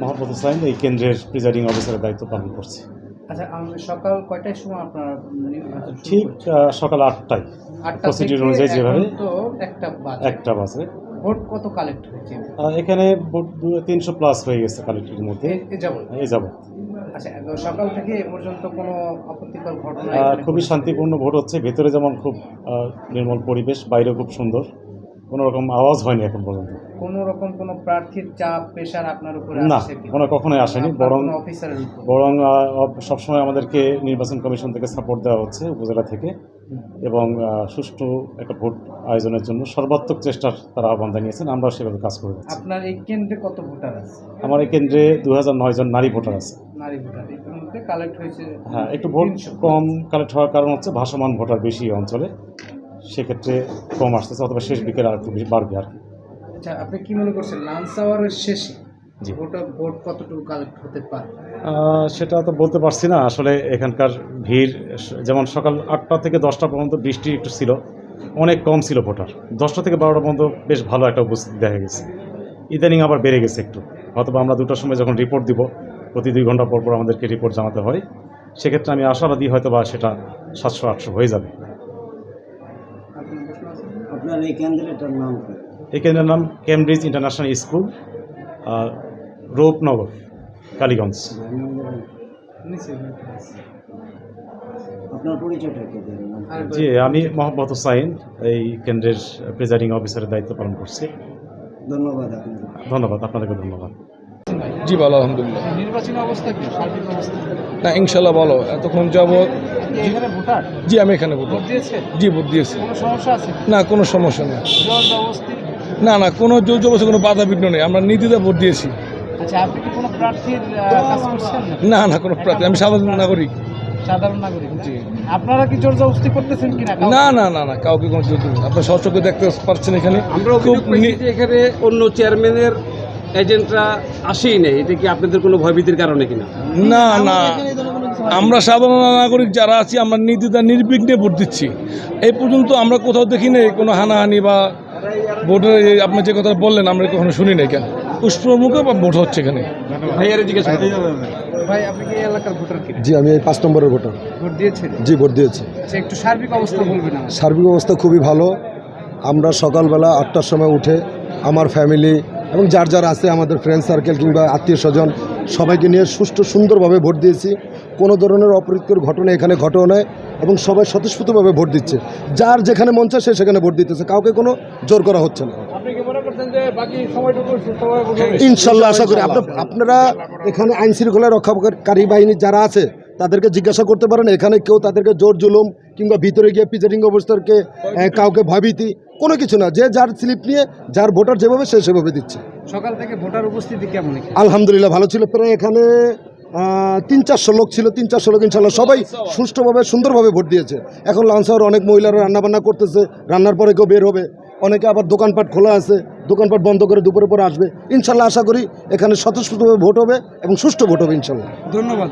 মোহাম্মদ হোসাইন এই কেন্দ্রের প্রিজাইডিং অফিসারের দায়িত্ব পালন করছি। আচ্ছা সকাল কয়টার সময় আপনার ঠিক সকাল আটটায়। আটটা প্রসিডিউর অনুযায়ী যেভাবে একটা বাজে। ভোট কত কালেক্ট হয়েছে? এখানে ভোট তিনশো প্লাস হয়ে গেছে কালেক্টের মধ্যে। এ- এ যাব আচ্ছা সকাল থেকে এ পর্যন্ত কোনো আপত্তিকর ঘটনা খুবই শান্তিপূর্ণ ভোট হচ্ছে। ভেতরে যেমন খুব নির্মল পরিবেশ বাইরেও খুব সুন্দর। কোনো রকম আওয়াজ হয়নি এখন পর্যন্ত। কোনো রকম কোনো প্রার্থীর চাপ প্রেশার আপনার উপরে না কোনো কখনোই আসেনি বরং অফিসারের বরং সবসময় আমাদেরকে নির্বাচন কমিশন থেকে সাপোর্ট দেওয়া হচ্ছে উপজেলা থেকে এবং সুষ্ঠু একটা ভোট আয়োজনের জন্য সর্বাত্মক চেষ্টার তারা আহ্বান জানিয়েছেন আমরাও সেভাবে কাজ করে যাচ্ছি। আপনার এই কেন্দ্রে কত ভোটার আছে? আমার এই কেন্দ্রে দু হাজার নয় জন নারী ভোটার আছে। নারী ভোটার কালেক্ট হয়েছে হ্যাঁ একটু ভোট কম কালেক্ট হওয়ার কারণ হচ্ছে ভাসমান ভোটার বেশি অঞ্চলে। সেক্ষেত্রে কম আসতেছে অথবা শেষ বিকেল আর একটু বাড়বে আর কি। আচ্ছা আপনি কি মনে করছেন লাঞ্চ আওয়ারের শেষে ভোট কতটুকু কালেক্ট হতে পারে? সেটা তো বলতে পারছি না। আসলে এখানকার ভিড় যেমন সকাল আটটা থেকে দশটা পর্যন্ত বৃষ্টি একটু ছিল অনেক কম ছিল ভোটার। দশটা থেকে বারোটা পর্যন্ত বেশ ভালো একটা উপস্থিতি দেখা গেছে। ইদানিং আবার বেড়ে গেছে একটু। অথবা আমরা দুটোর সময় যখন রিপোর্ট দিব প্রতি দুই ঘণ্টা পর পর আমাদেরকে রিপোর্ট জানাতে হয়। সেক্ষেত্রে আমি আশাবাদী হয়তো বা সেটা সাতশো আটশো হয়ে যাবে? আপনার এই কেন্দ্রটার নাম কি? এই কেন্দ্রের নাম Cambridge international school Rupnagar Kaliganj. আপনার পরিচয়টা কি? জি আমি মোহাম্মদ হোসাইন এই কেন্দ্রের প্রিজাইডিং অফিসারের দায়িত্ব পালন করছি। ধন্যবাদ ধন্যবাদ আপনাদেরকে ধন্যবাদ। জি ভালো আলহামদুলিল্লাহ। নির্বাচনী অবস্থা কি? সার্বিক অবস্থা? না ইনশাল্লাহ ভালো। এতক্ষণ ভোটার? জি আমি এখানে ভোট ভোট জি ভোট দিয়েছি। কোনো সমস্যা আছে? না কোনো সমস্যা নেই। না না কোনো জোর জবরদস্তি কোনো বাধা বিঘ্ন নেই। আমরা নীতিতে ভোট দিয়েছি। আচ্ছা আপনি কি কোনো প্রার্থীর আহ, কাজ করছেন না না না কোনো প্রার্থী। আমি সাধারণ নাগরিক। সাধারণ নাগরিক। জি। আপনারা কি জোর জবস্তি করতেছেন কিনা না না না না কাউকে কোনো জোর আপনার সচক্ষে দেখতে পাচ্ছেন এখানে আমরা এখানে অন্য চেয়ারম্যানের এজেন্টরা আসেই নেই। এটা কি আপনাদের কোনো ভয়ভীতির কারণে কিনা? না না। আমরা সাধারণ নাগরিক যারা আছি আমরা নীতিটা নির্বিঘ্নে ভোট দিচ্ছি। এই পর্যন্ত আমরা কোথাও দেখি নেই কোনো হানাহানি বা ভোটের আপনি যে কথা বললেন আমরা কখনো শুনি নাই কেন? পুষ্পমুখে বা ভোট হচ্ছে এখানে। ভাই আপনি কি এলাকার ভোটার জি আমি এই পাঁচ নম্বরের ভোটার। ভোট দিয়েছেন? জি ভোট দিয়েছি। আচ্ছা একটু সার্বিক অবস্থা বলবেন সার্বিক অবস্থা খুবই ভালো। আমরা সকালবেলা আটটার সময় উঠে আমার ফ্যামিলি এবং যার যার আছে আমাদের ফ্রেন্ড সার্কেল কিংবা আত্মীয় স্বজন সবাইকে নিয়ে সুষ্ঠু সুন্দরভাবে ভোট দিয়েছি। কোনো ধরনের অপ্রীতিকর ঘটনা এখানে ঘটেও নয় এবং সবাই স্বতঃস্ফূর্তভাবে ভোট দিচ্ছে। যার যেখানে মন চায় সে সেখানে ভোট দিতেছে। কাউকে কোনো জোর করা হচ্ছে না। ইনশাল্লাহ আশা করি। আপনার আপনারা এখানে আইন শৃঙ্খলা রক্ষাকারী বাহিনী যারা আছে তাদেরকে জিজ্ঞাসা করতে পারেন এখানে কেউ তাদেরকে জোর জুলুম কিংবা ভিতরে গিয়ে পিজারিং অবস্থাকে কাউকে ভাবিতি কোনো কিছু না। যে যার স্লিপ নিয়ে যার ভোটার যেভাবে সে সেভাবে দিচ্ছে। সকাল থেকে ভোটার উপস্থিতি কেমন আলহামদুলিল্লাহ ভালো ছিল। প্রায় এখানে তিন চারশো লোক ছিল তিন চারশো লোক ইনশাল্লাহ সবাই সুষ্ঠুভাবে সুন্দরভাবে ভোট দিয়েছে। এখন লাঞ্চ আওয়ার অনেক মহিলারা রান্নাবান্না করতেছে রান্নার পরে কেউ বের হবে। অনেকে আবার দোকানপাট খোলা আছে দোকানপাট বন্ধ করে দুপুরে পরে আসবে। ইনশাল্লাহ আশা করি এখানে স্বতঃস্ফূর্তভাবে ভোট হবে এবং সুষ্ঠু ভোট হবে ইনশাল্লাহ ধন্যবাদ।